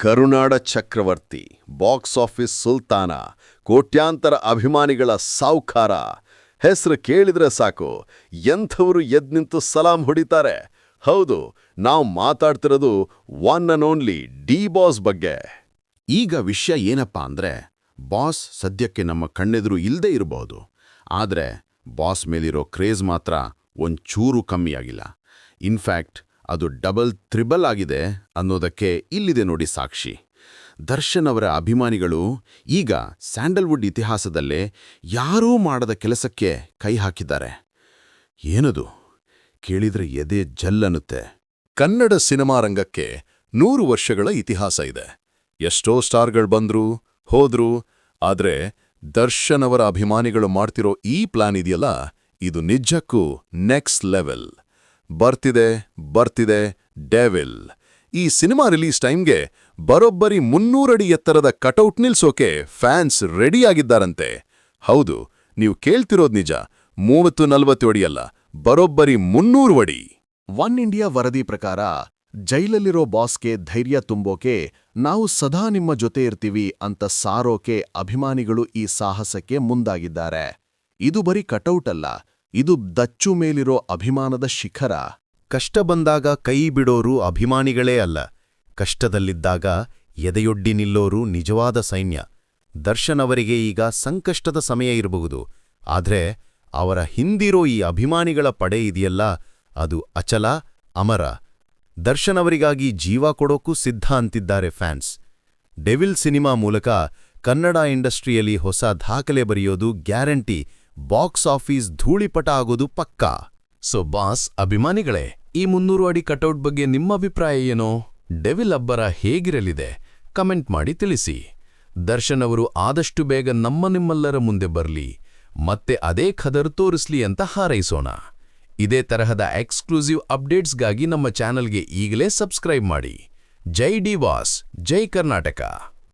ಕರುನಾಡ ಚಕ್ರವರ್ತಿ box office ಸುಲ್ತಾನ, ಕೋಟ್ಯಾಂತರ ಅಭಿಮಾನಿಗಳ ಸಾವುಕಾರ. ಹೆಸರು ಕೇಳಿದ್ರೆ ಸಾಕು, ಎಂಥವರು ಎದ್ ನಿಂತು ಸಲಾಂ ಹೊಡಿತಾರೆ? ಹೌದು, ನಾವು ಮಾತಾಡ್ತಿರೋದು one and only D boss ಬಗ್ಗೆ. ಈಗ ವಿಷಯ ಏನಪ್ಪಾ ಅಂದ್ರೆ ಬಾಸ್ ಸದ್ಯಕ್ಕೆ ನಮ್ಮ ಕಣ್ಣೆದುರು ಇಲ್ಲದೇ ಇರಬಹುದು ಆದರೆ ಬಾಸ್ ಮೇಲಿರೋ ಕ್ರೇಜ್ ಮಾತ್ರ ಒಂಚೂರು ಕಮ್ಮಿಯಾಗಿಲ್ಲ. ಇನ್ಫ್ಯಾಕ್ಟ್ ಅದು ಡಬಲ್ ತ್ರಿಬಲ್ ಆಗಿದೆ ಅನ್ನೋದಕ್ಕೆ ಇಲ್ಲಿದೆ ನೋಡಿ ಸಾಕ್ಷಿ. ದರ್ಶನ್ ಅವರ ಅಭಿಮಾನಿಗಳು ಈಗ ಸ್ಯಾಂಡಲ್ವುಡ್ ಇತಿಹಾಸದಲ್ಲೇ ಯಾರೂ ಮಾಡದ ಕೆಲಸಕ್ಕೆ ಕೈ ಹಾಕಿದ್ದಾರೆ. ಏನದು? ಕೇಳಿದ್ರೆ ಎದೆ ಜಲ್ಲನ್ನುತ್ತೆ ಕನ್ನಡ ಸಿನಿಮಾ ರಂಗಕ್ಕೆ ನೂರು ವರ್ಷಗಳ ಇತಿಹಾಸ ಇದೆ. ಎಷ್ಟೋ ಸ್ಟಾರ್ಗಳು ಬಂದ್ರು, ಹೋದ್ರು, ಆದ್ರೆ ದರ್ಶನ್ ಅವರ ಅಭಿಮಾನಿಗಳು ಮಾಡ್ತಿರೋ ಈ ಪ್ಲಾನ್ ಇದೆಯಲ್ಲ? ಇದು ನಿಜಕ್ಕೂ ನೆಕ್ಸ್ಟ್ ಲೆವೆಲ್ ಬರ್ತಿದೆ ಬರ್ತಿದೆ, ಡೆವಿಲ್. ಈ ಸಿನಿಮಾ ರಿಲೀಸ್ ಟೈಮ್ಗೆ ಬರೋಬ್ಬರಿ ಮುನ್ನೂರಡಿ ಎತ್ತರದ ಕಟೌಟ್ ನಿಲ್ಸೋಕೆ ಫ್ಯಾನ್ಸ್ ರೆಡಿಯಾಗಿದ್ದಾರಂತೆ. ಹೌದು, ನೀವು ಕೇಳ್ತಿರೋದ್ ನಿಜ. ಮೂವತ್ತು ನಲವತ್ತು ಅಡಿಯಲ್ಲ ಬರೋಬ್ಬರಿ ಮುನ್ನೂರು ಅಡಿ. ಒನ್ ಇಂಡಿಯಾ ವರದಿ ಪ್ರಕಾರ, ಜೈಲಲ್ಲಿರೋ ಬಾಸ್ಗೆ ಧೈರ್ಯ ತುಂಬೋಕೆ ನಾವು ಸದಾ ನಿಮ್ಮ ಜೊತೆ ಇರ್ತೀವಿ ಅಂತ ಸಾರೋಕೆ ಅಭಿಮಾನಿಗಳು ಈ ಸಾಹಸಕ್ಕೆ ಮುಂದಾಗಿದ್ದಾರೆ. ಇದು ಬರೀ ಕಟೌಟ್ ಅಲ್ಲ ಇದು ದಚ್ಚು ಮೇಲಿರೋ ಅಭಿಮಾನದ ಶಿಖರ. ಕಷ್ಟ ಬಂದಾಗ ಕೈ ಬಿಡೋರು ಅಭಿಮಾನಿಗಳೇ ಅಲ್ಲ. ಕಷ್ಟದಲ್ಲಿದ್ದಾಗ ಎದೆಯೊಡ್ಡಿ ನಿಲ್ಲೋರು ನಿಜವಾದ ಸೈನ್ಯ. ದರ್ಶನ್ ಅವರಿಗೆ ಈಗ ಸಂಕಷ್ಟದ ಸಮಯ ಇರಬಹುದು. ಆದ್ರೆ ಅವರ ಹಿಂದಿರೋ ಈ ಅಭಿಮಾನಿಗಳ ಪಡೆ ಇದೆಯಲ್ಲ, ಅದು ಅಚಲ, ಅಮರ. ದರ್ಶನ್ ಅವರಿಗಾಗಿ ಜೀವ ಕೊಡೋಕ್ಕೂ ಸಿದ್ಧ ಅಂತಿದ್ದಾರೆ ಫ್ಯಾನ್ಸ್. ಡೆವಿಲ್ ಸಿನಿಮಾ ಮೂಲಕ ಕನ್ನಡ ಇಂಡಸ್ಟ್ರಿಯಲ್ಲಿ ಹೊಸ ದಾಖಲೆ ಬರೆಯೋದು ಗ್ಯಾರಂಟಿ. ಬಾಕ್ಸ್ ಆಫೀಸ್ ಧೂಳಿಪಟ ಆಗೋದು ಪಕ್ಕಾ? ಸೊ ಬಾಸ್ ಅಭಿಮಾನಿಗಳೇ, ಈ ಮುನ್ನೂರು ಅಡಿ ಕಟೌಟ್ ಬಗ್ಗೆ ನಿಮ್ಮ ಅಭಿಪ್ರಾಯ ಏನೋ? ಡೆವಿಲ್ ಅಬ್ಬರ ಹೇಗಿರಲಿದೆ? ಕಮೆಂಟ್ ಮಾಡಿ ತಿಳಿಸಿ. ದರ್ಶನ್ ಅವರು ಆದಷ್ಟು ಬೇಗ ನಮ್ಮ ನಿಮ್ಮೆಲ್ಲರ ಮುಂದೆ ಬರಲಿ. ಮತ್ತೆ ಅದೇ ಖದರ್ ತೋರಿಸ್ಲಿ ಅಂತ ಹಾರೈಸೋಣ. ಇದೇ ತರಹದ ಎಕ್ಸ್ಕ್ಲೂಸಿವ್ ಅಪ್ಡೇಟ್ಸ್ಗಾಗಿ ನಮ್ಮ ಚಾನಲ್ಗೆ ಈಗಲೇ ಸಬ್ಸ್ಕ್ರೈಬ್ ಮಾಡಿ. ಜೈ ಡಿ ವಾಸ್, ಜೈ ಕರ್ನಾಟಕ.